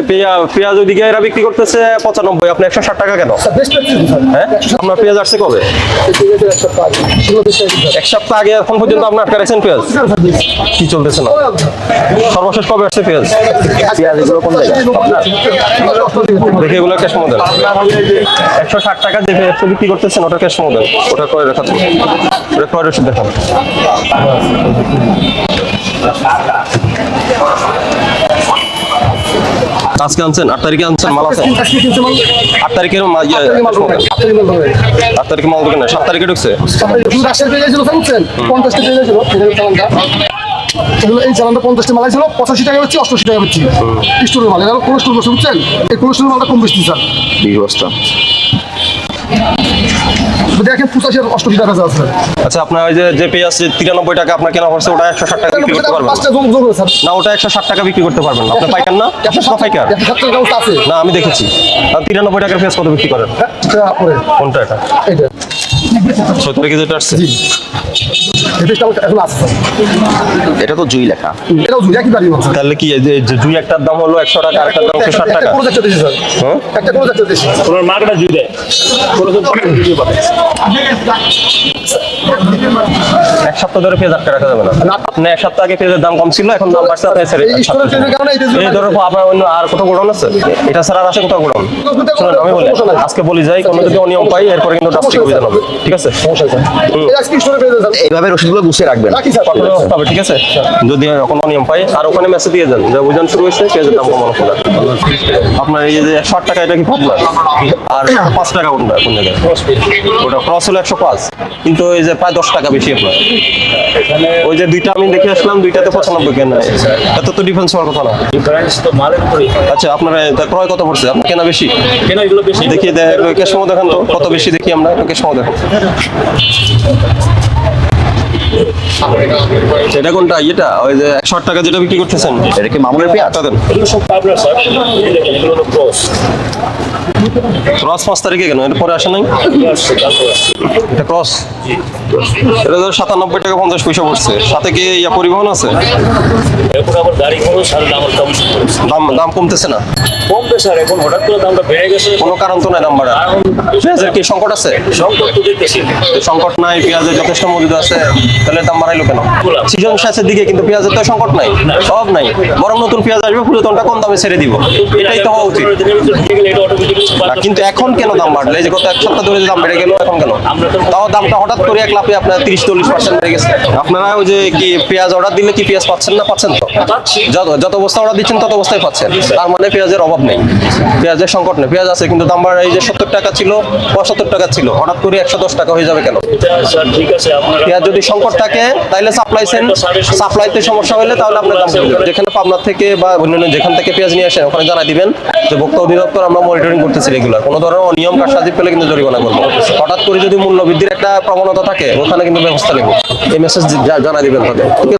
পেঁয়াজ ওইদিকে এরা বিক্রি করতেছে পঁচানব্বই আপনি একশো ষাট টাকা কেন? হ্যাঁ? আপনার পেঁয়াজ আসছে কবে? এক সপ্তাহ আগে এখন পর্যন্ত আপনি আটকা রেখেছেন পেঁয়াজ? কি চলতেছে না? সর্বশেষ কবে আসছে পেঁয়াজ? পেঁয়াজ এগুলো কোন দেখে এগুলো ক্যাশ মডেল একশো ষাট টাকা যে পেঁয়াজটা বিক্রি করতেছেন ওটা ক্যাশ মডেল ওটা করে রেখাতে ওটা ক্রয় দেখান আজকে আনছেন? আট তারিখে আনছেন মাল আছে? আট তারিখের ইয়ে। আট তারিখে মাল দোকানে সাত তারিখে ঢুকছে? এই চালানটা পঞ্চাশটা মালাই ছিল পঁচাশি টাকা হচ্ছে অষ্টাশি টাকা হচ্ছে। স্টোরের মাল এটা কোলেস্টোর বসে বুঝছেন এই কোলেস্টোর মালটা কম বেশি স্যার। বিশ বস্তা। দেখেন পঁচাশি আর অষ্টআশি টাকা আছে। আচ্ছা আপনার ওই যে যে পেঁয়াজ তিরানব্বই টাকা আপনার কেনা হচ্ছে ওটা একশো ষাট টাকা বিক্রি করতে পারবেন? না ওটা একশো ষাট টাকা বিক্রি করতে পারবেন না। আপনার পাইকার না? পাইকার। একশো আছে। না আমি দেখেছি। তিরানব্বই টাকার পেঁয়াজ কত বিক্রি করেন? এটা কোনটা এটা? সত্তর কেজি আসছে? এটা তো জুই লেখা। এটাও জুই একই দাম তাহলে কি জুই একটার দাম হলো একশো টাকা আরেকটার দাম একশো ষাট টাকা? কোনো যাচ্ছে স্যার? একটা কোনো যাচ্ছে দেশে। ওনার মার্কেটটা জুই দেয়। কোনো জুই পাবে। সপ্তাহ ধরে পেঁয়াজ আটকে রাখা যাবে না। আপনি এক সপ্তাহ আগে পেঁয়াজের দাম কম ছিল এখন দাম বাড়ছে আপনি ছেড়ে এই ধরো আপনার অন্য আর কোথাও গোডাউন আছে? এটা ছাড়া আর আছে কোথাও গোডাউন? শুনুন আমি বলি। আজকে বলি যাই কোনো যদি অনিয়ম পাই এরপরে কিন্তু ডাস্টিক অভিযান হবে ঠিক আছে? এইভাবে রসিদগুলো গুছিয়ে রাখবেন। রাখি স্যার কঠোর ব্যবস্থা হবে ঠিক আছে? যদি কোনো অনিয়ম পাই আর ওখানে মেসেজ দিয়ে যান যে অভিযান শুরু হয়েছে পেঁয়াজের দাম কমানো খোলা আপনার এই যে একশো আট টাকা এটা কি ভাবনা আর পাঁচ টাকা কোনটা কোন জায়গায়? ওটা ক্রস হলো একশো পাঁচ কিন্তু এই যে প্রায় দশ টাকা বেশি আপনার। ওই যে দুইটা আমি দেখে আসলাম দুইটাতে পঁচানব্বই কেন? এত তো ডিফারেন্স হওয়ার কথা না। ডিফারেন্স তো মালের উপরে আচ্ছা আপনার ক্রয় কত পড়ছে? আপনার কেনা বেশি? কেনা এগুলো বেশি। দেখি কেস সময় দেখান তো কত বেশি দেখি আমরা কেস সময় দেখান। এটা কোনটা? এটা ওই যে একশো আট টাকা যেটা বিক্রি করতেছেন? এটা কি মামুনের পেঁয়াজ? দেন। এগুলো সব পাবনা স্যার এগুলো হলো ক্রস ক্রস পাঁচ তারিখে কেন? এটা পরে আসে নাই? এটা ক্রস? এটা ধর সাতানব্বই টাকা পঞ্চাশ পয়সা পড়ছে। সাথে কি ইয়া পরিবহন আছে? দাম। দাম দাম কমতেছে না। কমবে স্যার এখন হঠাৎ করে দামটা বেড়ে গেছে কোনো কারণ তো নাই দাম বাড়া পেঁয়াজের কি সংকট আছে? সংকট তো দেখতেছি। সংকট নাই পেঁয়াজের যথেষ্ট মজুদ আছে। তাহলে দাম বাড়াইলো কেন? সিজন শেষের দিকে কিন্তু পেঁয়াজের তো সংকট নাই সব নাই। বরং নতুন পেঁয়াজ আসবে পুরাতনটা কম দামে ছেড়ে দিব। এটাই তো হওয়া উচিত। কিন্তু এখন কেন দাম বাড়লো? যে গত এক সপ্তাহ ধরে দাম বেড়ে গেল এখন কেন? তাও দামটা হঠাৎ করে এক লাফে আপনার তিরিশ চল্লিশ পার্সেন্ট বেড়ে গেছে। আপনারা ওই যে কি পেঁয়াজ অর্ডার দিলে কি পেঁয়াজ পাচ্ছেন না পাচ্ছেন তো? যত যত বস্তা অর্ডার দিচ্ছেন তত বস্তায় পাচ্ছেন। তার মানে পেঁয়াজের অভাব নেই। পেঁয়াজের সংকট নেই। পেঁয়াজ আছে কিন্তু দাম বাড়া এই যে সত্তর টাকা ছিল পঁচাত্তর টাকা ছিল হঠাৎ করে একশো দশ টাকা হয়ে যাবে কেন? ঠিক পেঁয়াজ যদি সংকট থাকে তাহলে সাপ্লাই চেন সাপ্লাইতে সমস্যা হলে তাহলে আপনার দাম। যেখানে পাবনা থেকে বা অন্যান্য যেখান থেকে পেঁয়াজ নিয়ে আসেন, ওখানে জানাই দিবেন যে ভোক্তা অধিদপ্তর আমরা মনিটরিং করতেছি রেগুলার কোনো ধরনের অনিয়ম কারসাজি পেলে কিন্তু জরিমানা করব। হঠাৎ করে যদি মূল্য বৃদ্ধির একটা প্রবণতা থাকে, ওখানে কিন্তু ব্যবস্থা নেব। এই মেসেজ জানাই দিবেন তাদের।